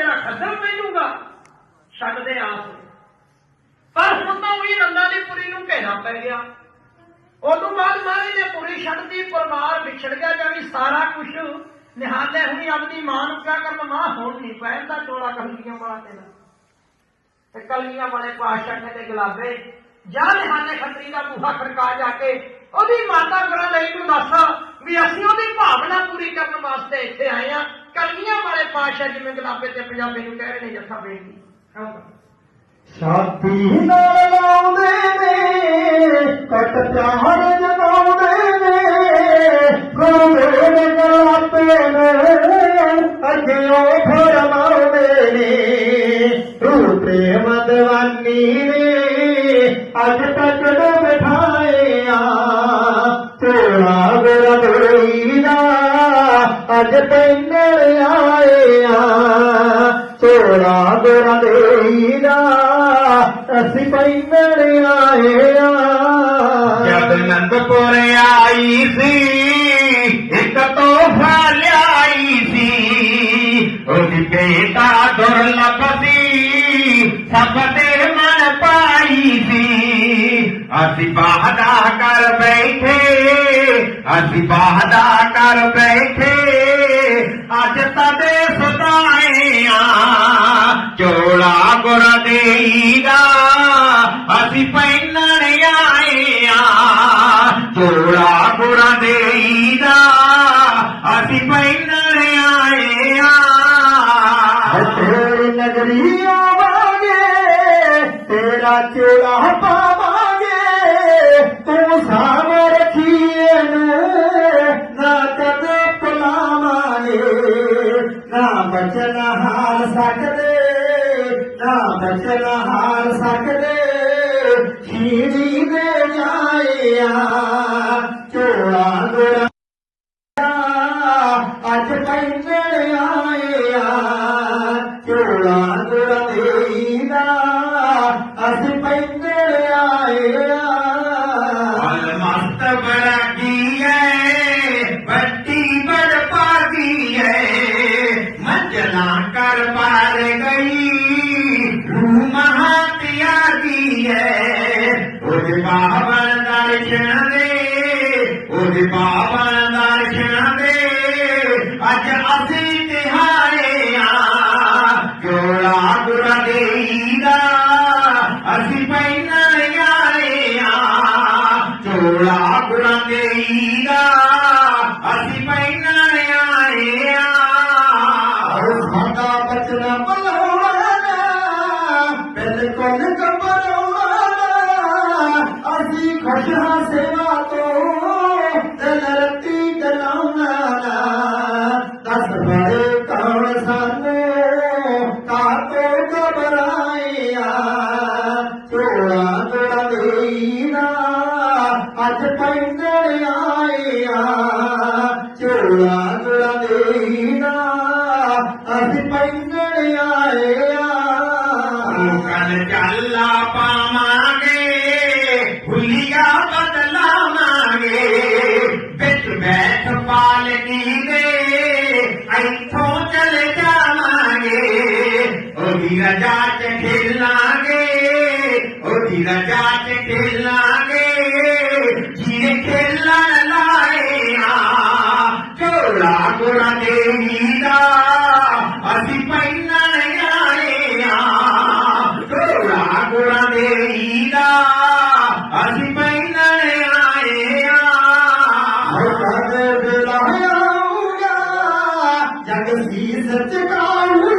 ਮੇਰਾ ਖਸਮ ਮਿਲੂਗਾ ਛੱਡਦੇ ਆਸ ਪਰ ਹੁਣ ਤਾਂ ਵੀ ਨੰਦਾ ਦੀ ਪੁਰੀ ਨੂੰ ਘੇਰਾ ਪੈ ਗਿਆ। ਉਦੋਂ ਬਾਅਦ ਮਹਾਰਾਜ ਨੇ ਪੁਰੀ ਛੱਡਦੀ ਪਰਿਵਾਰ ਵਿਛੜ ਗਿਆ ਜਾਨੀ ਸਾਰਾ ਕੁਝ ਨਿਹਾਲੇ ਹੁਣੀ ਆਪਣੀ ਮਾਂ ਨੂੰ ਕਿਆ ਕਰਨ, ਮਾਂ ਹੁਣ ਨਹੀਂ ਪੈਂਦਾ ਚੋਲਾ ਕਲੀਆਂ ਵਾਲਾ ਤੇਰਾ ਤੇ ਕਲੀਆਂ ਵਾਲੇ ਪਾਸ਼ਾ ਤੇ ਗੁਲਾਬੇ, ਜਾ ਨਿਹਾਲੇ ਖੱਤਰੀ ਦਾ ਬੂਹਾ ਖੜਕਾ ਜਾ ਕੇ, ਉਹਦੀ ਮਾਤਾ ਗੁਰਾਂ ਲਈ ਨੂੰ ਦੱਸ ਵੀ ਅਸੀਂ ਉਹਦੀ ਭਾਵਨਾ ਪੂਰੀ ਕਰਨ ਵਾਸਤੇ ਇੱਥੇ ਆਏ ਆ ਕਲੀਆਂ ਵਾਲੇ ਪਾਸ਼ਾ ਜਿਵੇਂ ਗੁਲਾਬੇ ਤੇ ਪੰਜਾਬੀ ਨੂੰ ਕਹਿ ਰਹੇ ਨੇ ਜੱਥਾ ਬੇਨਤੀ ਆਓ ਨਾਲ ਲਾਉਂਦੇ ਨੇ, ਕਟ ਚਾਹਣ ਜਗਾਉਂਦੇ ਨੇ ਗੁਰੂ ਦੇ ਗਲਾਪੇ ਨੇ ਅੱਗਿਓ ਫਰਮਾਉਂਦੇ ਨੇ। ਰੂਹ ਪ੍ਰੇਮ ਦੀਵਾਨੀ ਨੇ, ਅੱਜ ਤੱਕ ਨ आए सोला दुर असीं ਸੀ ਉਹਦੀ आई सी ते ਸਭ ਤੇ सी ਪਾਈ ते मन पाई ਕਰ ਬੈਠੇ ਅਸੀਂ असीं बहदा कर त सोला गुरदेई अञा आयां चोला गुरदे असीं भई नए नगरी चोला ਬਚਨ ਹਾਰ ਸਕਦੇ ਸ਼ੀਰੀ ਦੇ ਜਾਇਆ ਚੋਲਾ ਗੁਰਾ ਅੱਜ ਪੈਂਦੇ ਆਇਆ, ਚੋਲਾ ਗੁਰ ਦੇਈਦਾ ਅਸੀਂ ਪੈਂਦੇ ਆਇਆ। ਅਲ ਮਸਤ ਬਰਾਗੀ ਹੈ ਵੱਡੀ ਬੜ ਪਾਗੀ ਹੈ ਮੰਜਲਾ ਕਰ ਪਾਰ ਗਈ। ਰੂ ਮਹਾ ਤਿਆਗੀ ਹੈ। ਉਹਦੇ ਪਾਵਨ ਦਰਸ਼ਨ ਦੇ ਉਹਦੇ ਪਾਵਨ ਦਰਸ਼ਨ ਦੇ। ਅੱਜ ਅਸੀਂ ਤਿਹਾਰੇ سيواي دادا ڪم سو گهبر آيا چولا جوڙ اڄ پنجڙ آيا چولا جوڙي اس پڙ آيا پاو ਚਲੇ ਜਾਵਾਂਗੇ ਉਹਦੀ ਰਜਾ ਚ ਖੇਲਾਂਗੇ ਉਹਦੀ ਰਜਾ ਚ ਖੇਲਾਂਗੇ ஈசத்து காண